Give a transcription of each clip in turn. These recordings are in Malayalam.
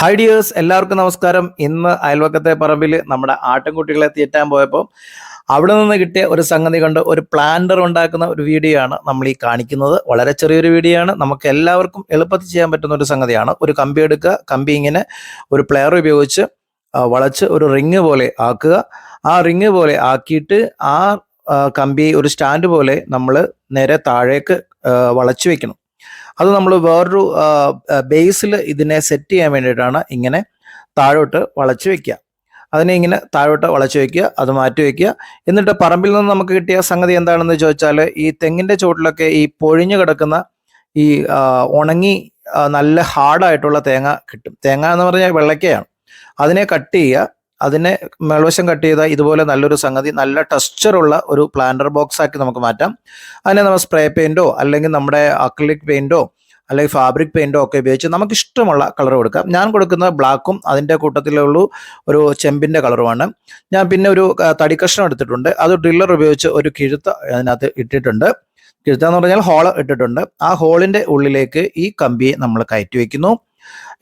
ഹായ് ഡിയേഴ്സ് എല്ലാവർക്കും നമസ്കാരം. ഇന്ന് അയൽവക്കത്തെ പറമ്പിൽ നമ്മുടെ ആട്ടിൻകുട്ടികളെ തീറ്റാൻ പോയപ്പോൾ അവിടെ നിന്ന് കിട്ടിയ ഒരു സംഗതി കണ്ട് ഒരു പ്ലാന്റർ ഉണ്ടാക്കുന്ന ഒരു വീഡിയോ ആണ് നമ്മൾ ഈ കാണിക്കുന്നത്. വളരെ ചെറിയൊരു വീഡിയോ ആണ്. നമുക്ക് എല്ലാവർക്കും എളുപ്പത്തിൽ ചെയ്യാൻ പറ്റുന്ന ഒരു സംഗതിയാണ്. ഒരു കമ്പി എടുക്കുക. കമ്പി ഇങ്ങനെ ഒരു പ്ലെയർ ഉപയോഗിച്ച് വളച്ച് ഒരു റിങ് പോലെ ആക്കുക. ആ റിങ് പോലെ ആക്കിയിട്ട് ആ കമ്പി ഒരു സ്റ്റാൻഡ് പോലെ നമ്മൾ നേരെ താഴേക്ക് വളച്ചു വെക്കണം. അത് നമ്മൾ വേറൊരു ബേസിൽ ഇതിനെ സെറ്റ് ചെയ്യാൻ വേണ്ടിയിട്ടാണ് ഇങ്ങനെ താഴോട്ട് വളച്ചു വെക്കുക. അതിനെ ഇങ്ങനെ താഴോട്ട് വളച്ചു വെക്കുക അത് മാറ്റി വെക്കുക. എന്നിട്ട് പറമ്പിൽ നിന്ന് നമുക്ക് കിട്ടിയ സംഗതി എന്താണെന്ന് ചോദിച്ചാൽ ഈ തെങ്ങിന്റെ ചുവട്ടിലൊക്കെ ഈ പൊഴിഞ്ഞു കിടക്കുന്ന ഈ ഉണങ്ങി നല്ല ഹാർഡായിട്ടുള്ള തേങ്ങ കിട്ടും. തേങ്ങ എന്ന് പറഞ്ഞാൽ വെള്ളക്കയാണ്. അതിനെ കട്ട് ചെയ്യുക. അതിനെ മേൾവശം കട്ട് ചെയ്താൽ ഇതുപോലെ നല്ലൊരു സംഗതി നല്ല ടെക്സ്ചറുള്ള ഒരു പ്ലാന്റർ ബോക്സ് ആക്കി നമുക്ക് മാറ്റാം. അതിനെ നമ്മൾ സ്പ്രേ പെയിന്റോ അല്ലെങ്കിൽ നമ്മുടെ അക്ലിക് പെയിന്റോ അല്ലെങ്കിൽ ഫാബ്രിക് പെയിന്റോ ഒക്കെ ഉപയോഗിച്ച് നമുക്ക് ഇഷ്ടമുള്ള കളർ കൊടുക്കാം. ഞാൻ കൊടുക്കുന്ന ബ്ലാക്കും അതിന്റെ കൂട്ടത്തിലുള്ള ഒരു ചെമ്പിന്റെ കളറുമാണ് ഞാൻ പിന്നെ ഒരു തടി കഷ്ണം എടുത്തിട്ടുണ്ട്. അത് ഡ്രില്ലർ ഉപയോഗിച്ച് ഒരു കിഴുത്ത അതിനകത്ത് ഇട്ടിട്ടുണ്ട്. കിഴുത്ത എന്ന് പറഞ്ഞാൽ ഹോൾ ഇട്ടിട്ടുണ്ട്. ആ ഹോളിന്റെ ഉള്ളിലേക്ക് ഈ കമ്പിയെ നമ്മൾ കയറ്റി വെക്കുന്നു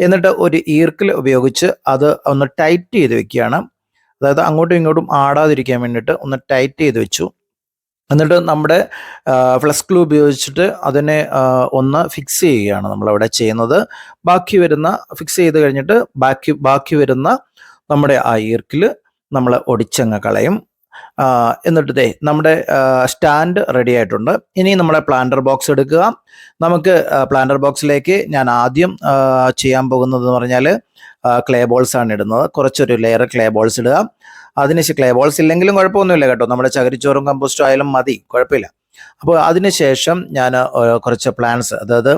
എന്നിട്ട് ഒരു ഈർക്കിൽ ഉപയോഗിച്ച് അത് ഒന്ന് ടൈറ്റ് ചെയ്ത് വെക്കുകയാണ്. അതായത് അങ്ങോട്ടും ഇങ്ങോട്ടും ആടാതിരിക്കാൻ വേണ്ടിയിട്ട് ഒന്ന് ടൈറ്റ് ചെയ്ത് വെച്ചു. എന്നിട്ട് നമ്മുടെ ഫ്ലക്സ് ക്ലൂ ഉപയോഗിച്ചിട്ട് അതിനെ ഒന്ന് ഫിക്സ് ചെയ്യുകയാണ് നമ്മളവിടെ ചെയ്യുന്നത്. ബാക്കി വരുന്ന ഫിക്സ് ചെയ്ത് കഴിഞ്ഞിട്ട് ബാക്കി ബാക്കി വരുന്ന നമ്മുടെ ആ ഈർക്കിൽ നമ്മൾ ഒടിച്ചങ്ങ് കളയും. എന്നിട്ട് നമ്മുടെ സ്റ്റാൻഡ് റെഡി ആയിട്ടുണ്ട്. ഇനി നമ്മുടെ പ്ലാന്റർ ബോക്സ് എടുക്കുക. നമുക്ക് പ്ലാന്റർ ബോക്സിലേക്ക് ഞാൻ ആദ്യം ചെയ്യാൻ പോകുന്നത് എന്ന് പറഞ്ഞാൽ ക്ലേ ബോൾസ് ആണ് ഇടുന്നത്. കുറച്ചൊരു ലെയർ ക്ലേ ബോൾസ് ഇടുക. അതിനുശേഷം ക്ലേ ബോൾസ് ഇല്ലെങ്കിലും കുഴപ്പമൊന്നുമില്ല കേട്ടോ. നമ്മുടെ ചകിരിച്ചോറും കമ്പോസ്റ്റും ആയാലും മതി. കുഴപ്പമില്ല. അപ്പോൾ അതിനുശേഷം ഞാൻ കുറച്ച് പ്ലാന്റ്സ് അതായത്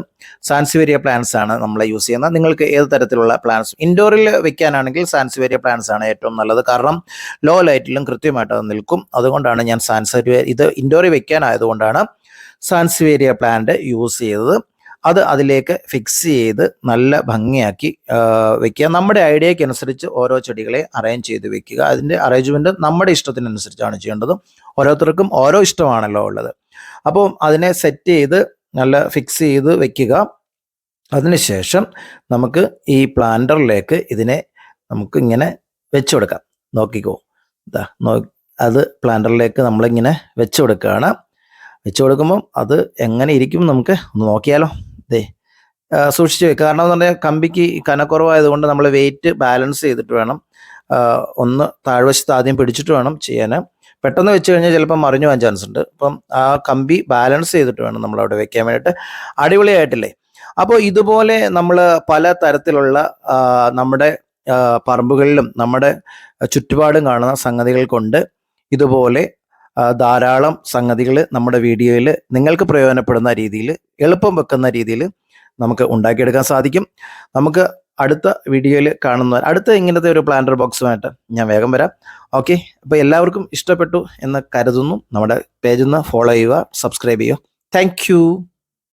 സാൻസിവേരിയ പ്ലാന്റ്സ് ആണ് നമ്മൾ യൂസ് ചെയ്യുന്നത്. നിങ്ങൾക്ക് ഏത് തരത്തിലുള്ള പ്ലാന്റ്സ് ഇൻഡോറിൽ വെക്കാനാണെങ്കിൽ സാൻസിവേരിയ പ്ലാന്റ്സ് ആണ് ഏറ്റവും നല്ലത്. കാരണം ലോ ലൈറ്റിലും കൃത്യമായിട്ട് അത് നിൽക്കും. അതുകൊണ്ടാണ് ഞാൻ സാൻസിവേരിയ ഇത് ഇൻഡോറിൽ വെക്കാനായതുകൊണ്ടാണ് സാൻസിവേരിയ പ്ലാന്റ് യൂസ് ചെയ്തത്. അത് അതിലേക്ക് ഫിക്സ് ചെയ്ത് നല്ല ഭംഗിയാക്കി വെക്കുക. നമ്മുടെ ഐഡിയയ്ക്ക് അനുസരിച്ച് ഓരോ ചെടികളെ അറേഞ്ച് ചെയ്ത് വെക്കുക. അതിന്റെ അറേഞ്ച്മെന്റ് നമ്മുടെ ഇഷ്ടത്തിനനുസരിച്ചാണ് ചെയ്യേണ്ടത്. ഓരോരുത്തർക്കും ഓരോ ഇഷ്ടമാണല്ലോ ഉള്ളത്. അപ്പോൾ അതിനെ സെറ്റ് ചെയ്ത് നല്ല ഫിക്സ് ചെയ്ത് വെക്കുക. അതിനുശേഷം നമുക്ക് ഈ പ്ലാന്ററിലേക്ക് ഇതിനെ നമുക്ക് ഇങ്ങനെ വെച്ചു കൊടുക്കാം നോക്കിക്കോ. ഇതാ നോ അത് പ്ലാന്ററിലേക്ക് നമ്മളിങ്ങനെ വെച്ചു കൊടുക്കുകയാണ് വെച്ചു കൊടുക്കുമ്പം അത് എങ്ങനെ ഇരിക്കും നമുക്ക് ഒന്ന് നോക്കിയാലോ. ദേ സൂക്ഷിച്ച് വെക്കുക കാരണം എന്ന് പറഞ്ഞാൽ കമ്പിക്ക് കനക്കുറവായതുകൊണ്ട് നമ്മൾ വെയിറ്റ് ബാലൻസ് ചെയ്തിട്ട് വേണം ഒന്ന് താഴ്വശത്ത് ആദ്യം പിടിച്ചിട്ട് വേണം ചെയ്യാൻ. പെട്ടെന്ന് വെച്ച് കഴിഞ്ഞാൽ ചിലപ്പോൾ മറിഞ്ഞു പോകാൻ ചാൻസ് ഉണ്ട്. അപ്പം ആ കമ്പി ബാലൻസ് ചെയ്തിട്ട് വേണം നമ്മൾ അവിടെ വെക്കാൻ വേണ്ടിയിട്ട്. അടിപൊളിയായിട്ടില്ലേ? അപ്പോൾ ഇതുപോലെ നമ്മൾ പല തരത്തിലുള്ള നമ്മുടെ പറമ്പുകളിലും നമ്മുടെ ചുറ്റുപാടും കാണുന്ന സംഗതികൾ കൊണ്ട് ഇതുപോലെ ധാരാളം സംഗതികൾ നമ്മുടെ വീഡിയോയിൽ നിങ്ങൾക്ക് പ്രയോജനപ്പെടുന്ന രീതിയിൽ എളുപ്പം വെക്കുന്ന രീതിയിൽ നമുക്ക് ഉണ്ടാക്കിയെടുക്കാൻ സാധിക്കും. നമുക്ക് അടുത്ത വീഡിയോയിൽ കാണുന്ന അടുത്ത ഇങ്ങനത്തെ ഒരു പ്ലാന്റർ ബോക്സുമായിട്ട് ഞാൻ വേഗം വരാം. ഓക്കെ അപ്പോൾ എല്ലാവർക്കും ഇഷ്ടപ്പെട്ടു എന്ന് കരുതുന്നു. നമ്മുടെ പേജിൽ നിന്ന് ഫോളോ ചെയ്യുക സബ്സ്ക്രൈബ് ചെയ്യുക. താങ്ക്